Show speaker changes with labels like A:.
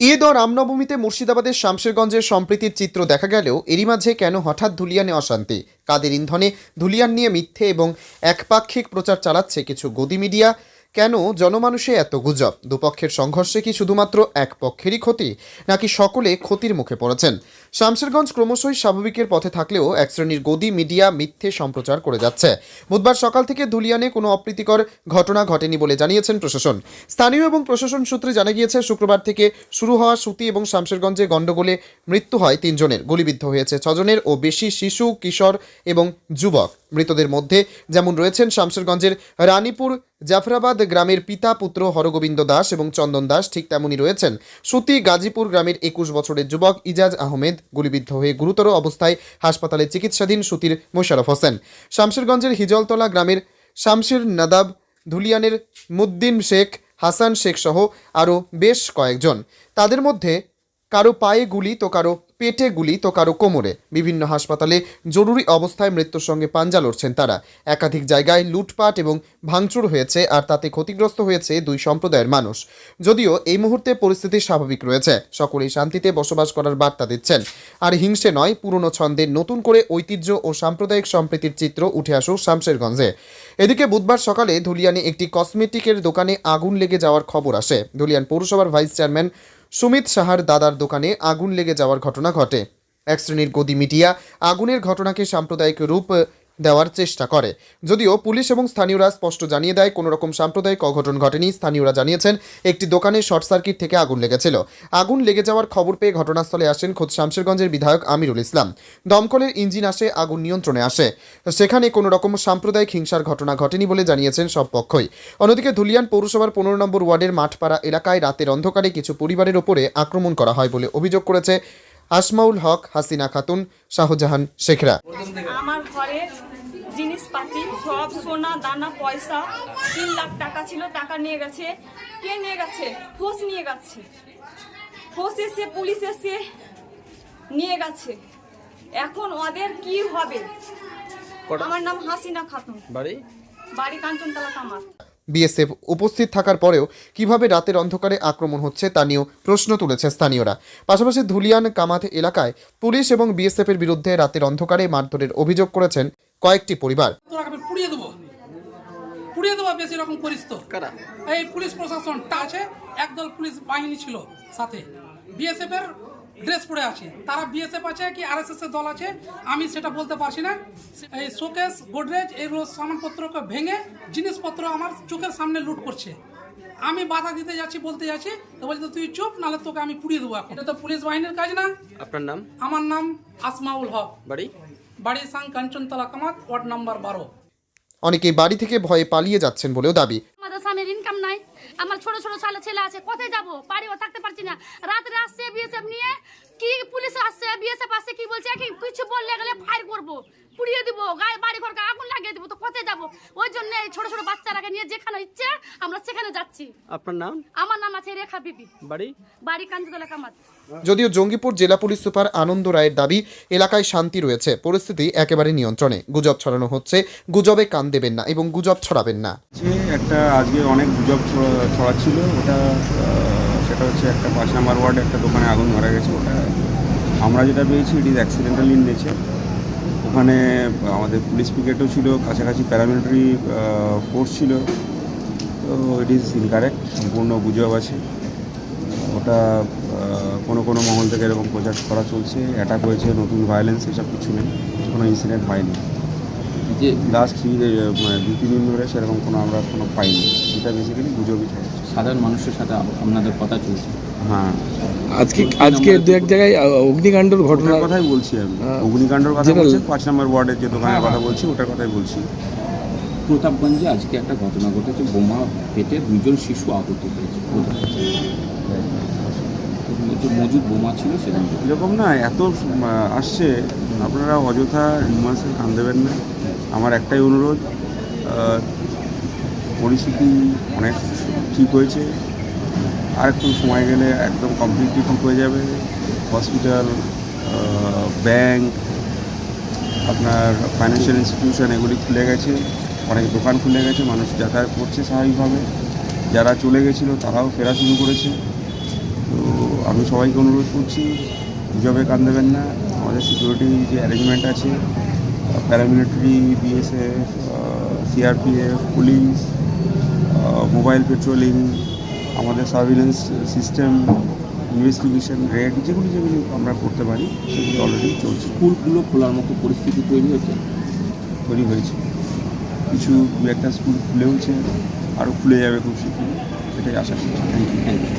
A: ঈদ ও রামনবমীতে মুর্শিদাবাদের শামশেরগঞ্জের সম্প্রীতির চিত্র দেখা গেলেও এরই মাঝে কেন হঠাৎ ধুলিয়ানে অশান্তি? কাদের ইন্ধনে ধুলিয়ান নিয়ে মিথ্যে এবং একপাক্ষিক প্রচার চালাচ্ছে কিছু গদি মিডিয়া? কেন জনমানুষে এত গুজব? দুপক্ষের সংঘর্ষে কি শুধুমাত্র এক পক্ষেরই ক্ষতি, নাকি সকলে ক্ষতির মুখে পড়েছেন? শামশেরগঞ্জ ক্রমশই স্বাভাবিকের পথে থাকলেও এক শ্রেণির গদি মিডিয়া মিথ্যে সম্প্রচার করে যাচ্ছে। বুধবার সকাল থেকে ধুলিয়ানে কোনো অপ্রীতিকর ঘটনা ঘটেনি বলে জানিয়েছেন প্রশাসন। স্থানীয় এবং প্রশাসন সূত্রে জানা গিয়েছে, শুক্রবার থেকে শুরু হওয়া সুতি এবং শামশেরগঞ্জে গণ্ডগোলে মৃত্যু হয় তিনজনের। গুলিবিদ্ধ হয়েছে ছজনের ও বেশি শিশু, কিশোর এবং যুবক। মৃতদের মধ্যে যেমন রয়েছেন শামশেরগঞ্জের রানীপুর জাফরাবাদ গ্রামের পিতা পুত্র হরগোবিন্দ দাস এবং চন্দন দাস ঠিক তেমনই রয়েছেন। সুতি গাজীপুর গ্রামের একুশ বছরের যুবক ইজাজ আহমেদ গুলিবিদ্ধ হয়ে গুরুতর অবস্থায় হাসপাতালে চিকিৎসাধীন সুতির মোশারফ হোসেন। শামশেরগঞ্জের হিজলতলা গ্রামের শামশের নাদাব, ধুলিয়ানের মুদ্দিন শেখ, হাসান শেখ সহ আরও বেশ কয়েকজন। তাদের মধ্যে কারও পায়ে গুলি তো কারও পেটে গুলি তো কারও কোমরে। বিভিন্ন হাসপাতালে জরুরি অবস্থায় মৃত্যুর সঙ্গে পাঞ্জা লড়ছেন তারা। একাধিক জায়গায় লুটপাট এবং ভাঙচুর হয়েছে আর তাতে ক্ষতিগ্রস্ত হয়েছে দুই সম্প্রদায়ের মানুষ। যদিও এই মুহূর্তে পরিস্থিতি স্বাভাবিক রয়েছে। সকলেই শান্তিতে বসবাস করার বার্তা দিচ্ছেন। আর হিংসে নয়, পুরনো ছন্দের নতুন করে ঐতিহ্য ও সাম্প্রদায়িক সম্প্রীতির চিত্র উঠে আসুক শামশেরগঞ্জে। এদিকে বুধবার সকালে ধুলিয়ানে একটি কসমেটিকের দোকানে আগুন লেগে যাওয়ার খবর আসে। ধুলিয়ান পৌরসভার ভাইস চেয়ারম্যান সুমিত সাহার দাদার দোকানে আগুন লেগে যাওয়ার ঘটনা ঘটে। এক শ্রেণির গদি মিডিয়া আগুনের ঘটনাকে সাম্প্রদায়িক রূপ দেওয়ার চেষ্টা করে। যদিও পুলিশ এবং স্থানীয়রা স্পষ্ট জানিয়ে দেয় কোনো রকম সাম্প্রদায়িক অঘটন ঘটেনি। স্থানীয়রা জানিয়েছেন, একটি দোকানে শর্ট সার্কিট থেকে আগুন লেগেছিল। আগুন লেগে যাওয়ার খবর পেয়ে ঘটনাস্থলে আসেন খোদ শামশেরগঞ্জের বিধায়ক আমিরুল ইসলাম। দমকলের ইঞ্জিন আসে, আগুন নিয়ন্ত্রণে আসে। সেখানে কোনো রকম সাম্প্রদায়িক হিংসার ঘটনা ঘটেনি বলে জানিয়েছেন সব পক্ষই। অন্যদিকে ধুলিয়ান পৌরসভার পনেরো নম্বর ওয়ার্ডের মাঠপাড়া এলাকায় রাতের অন্ধকারে কিছু পরিবারের ওপরে আক্রমণ করা হয় বলে অভিযোগ করেছে আসমাউল হক হাসিনা খাতুন শাহজাহান শেখরা।
B: আমার ঘরের জিনিসপাতি সব সোনা দানা পয়সা তিন লাখ টাকা ছিল টাকা নিয়ে গেছে। কে নিয়ে গেছে? ফোর্স নিয়ে গেছে। ফোর্স এসে পুলিশ এসে নিয়ে গেছে। এখন ওদের কি হবে? আমার নাম হাসিনা খাতুন।
C: বাড়ি?
B: বাড়ি কাঞ্চনতলা কামার।
A: বিএসএফ উপস্থিত থাকার পরেও কীভাবে রাতের অন্ধকারে আক্রমণ হচ্ছে তা নিয়েও প্রশ্ন তুলেছে স্থানীয়রা। পাশাপাশি ধুলিয়ান কামাথ এলাকায় পুলিশ এবং বিএসএফ এর বিরুদ্ধে রাতের অন্ধকারে মারধরের অভিযোগ করেছেন কয়েকটি পরিবার।
D: পুড়িয়ে দেবো। পুড়িয়ে দেবো বেশি রকম করিস তো। এই পুলিশ প্রশাসনটা আছে একদল পুলিশ বাহিনী ছিল সাথে। বিএসএফ এর ড্রেস পরে আছে। তারা বিএসএফ আছে কি আরএসএস এর দল আছে? আমি সেটা বলতে পারছি না। এই শোকেস গোদরেজ এগুলো সামানপত্রকে ভেঙে জিনিসপত্র আমার চোখের সামনে লুট করছে। আমি বাধা দিতে যাচ্ছি বলতে যাচ্ছি। তো বলছে তুই চুপ নাহলে তোকে আমি পুড়িয়ে দেবো এখন। এটা তো পুলিশ বাহিনীর কাজ না।
C: আপনার নাম?
D: আমার নাম আসমাউল হক।
C: বাড়ি?
D: বাড়ি সাং কাঞ্চনতলা কামাত ওয়ার্ড নাম্বার বারো।
A: অনেকেই বাড়ি থেকে ভয়ে পালিয়ে যাচ্ছেন বলেও দাবি।
E: আমাদের স্বামীর ইনকাম নাই। আমার ছোট ছোট ছেলে ছেলে আছে কোথায় যাব? বাড়িও থাকতে পারছি না। রাত্রে আসছে বিএসএফ নিয়ে? কি পুলিশ আসছে বিএসএফ আসছে কি বলছে? কি কিছু বললে গেলে ফায়ার করব পুড়িয়ে দিব গায়ে বাড়ি ঘরকে আগুন লাগিয়ে দিব তো কোথায় যাব? ওই জন্য এই ছোট ছোট বাচ্চারাকে নিয়ে যেখানে ইচ্ছে আমরা সেখানে যাচ্ছি।
C: আপনার নাম?
E: আমার নাম আছে রেখা বিবি।
C: বাড়ি?
E: বাড়ি কাঞ্জতলা কামাত।
A: যদিও জঙ্গিপুর জেলা পুলিশ সুপার আনন্দ রায়ের দাবি এলাকায় শান্তি রয়েছে পরিস্থিতি একেবারে নিয়ন্ত্রণে। গুজব ছড়ানো হচ্ছে গুজবে কান দেবেন না এবং গুজব ছড়াবেন না।
F: যে একটা আজকে অনেক গুজব ছড়া- ছড়াচ্ছিল ওটা সেটা হচ্ছে একটা পাঁচ নাম্বার ওয়ার্ডে একটা দোকানে আগুন ধরা গেছে ওটা আমরা যেটা পেয়েছি it is accidental in nature ওখানে আমাদের পুলিশ পিকেটও ছিল কাছাকাছি প্যারামিলিটারি ফোর্স ছিল। তো ইট ইজ ইনকারেক্ট সম্পূর্ণ গুজব আছে। ওটা কোনো কোনো মহল থেকে এরকম প্রচার করা চলছে অ্যাটাক হয়েছে নতুন ভায়োলেন্স এসব কিছু নেই কোনো ইনসিডেন্ট হয়নি।
C: যে
F: লাস্ট থ্রি মানে দু তিন দিন ধরে সেরকম কোনো আমরা কোনো পাইনি। এটা বেসিক্যালি গুজবই ছড়াচ্ছে
G: সাধারণ মানুষের সাথে আপনাদের কথা চলছে।
F: হ্যাঁ।
H: আজকে আজকে দু এক জায়গায় অগ্নিকাণ্ডর
F: ঘটনার কথাই বলছি আমি।
H: হ্যাঁ।
F: অগ্নিকাণ্ডর কথা বলছি পাঁচ নম্বর ওয়ার্ডের যে দোকানের কথা বলছি ওটার কথাই বলছি।
G: প্রতাপগঞ্জে আজকে একটা ঘটনা ঘটেছে বোমা পেটে দুজন শিশু আহত হয়েছে? মজুদ বোমা ছিল সেখান থেকে।
F: এরকম না এত আসছে আপনারা অযথা নিউমান্সের কান দেবেন না। আমার একটাই অনুরোধ পরিস্থিতি অনেক ঠিক হয়েছে আর একটু সময় গেলে একদম কমপ্লিটলি ঠিক হয়ে যাবে। হসপিটাল ব্যাংক আপনার ফাইন্যান্সিয়াল ইনস্টিটিউশন এগুলি খুলে গেছে। অনেক দোকান খুলে গেছে, মানুষ যাতায়াত করছে স্বাভাবিকভাবে। যারা চলে গেছিল তারাও ফেরা শুরু করেছে। তো আমি সবাইকে অনুরোধ করছি গুজবে কান দেবেন না। আমাদের সিকিউরিটি যে অ্যারেঞ্জমেন্ট আছে paramilitary BSF CRPF police mobile patrolling আমাদের সার্ভিলেন্স সিস্টেম ইনভেস্টিগেশন রেড যেগুলি যেগুলি আমরা করতে পারি সেগুলি অলরেডি চলছে।
G: স্কুলগুলো খোলার মতো পরিস্থিতি তৈরি হয়েছে?
F: তৈরি হয়েছে। কিছু দু একটা স্কুল খুলেওছে আরও খুলে যাবে খুব শীঘ্রই এটাই আশা করছি। Thank you
G: thank you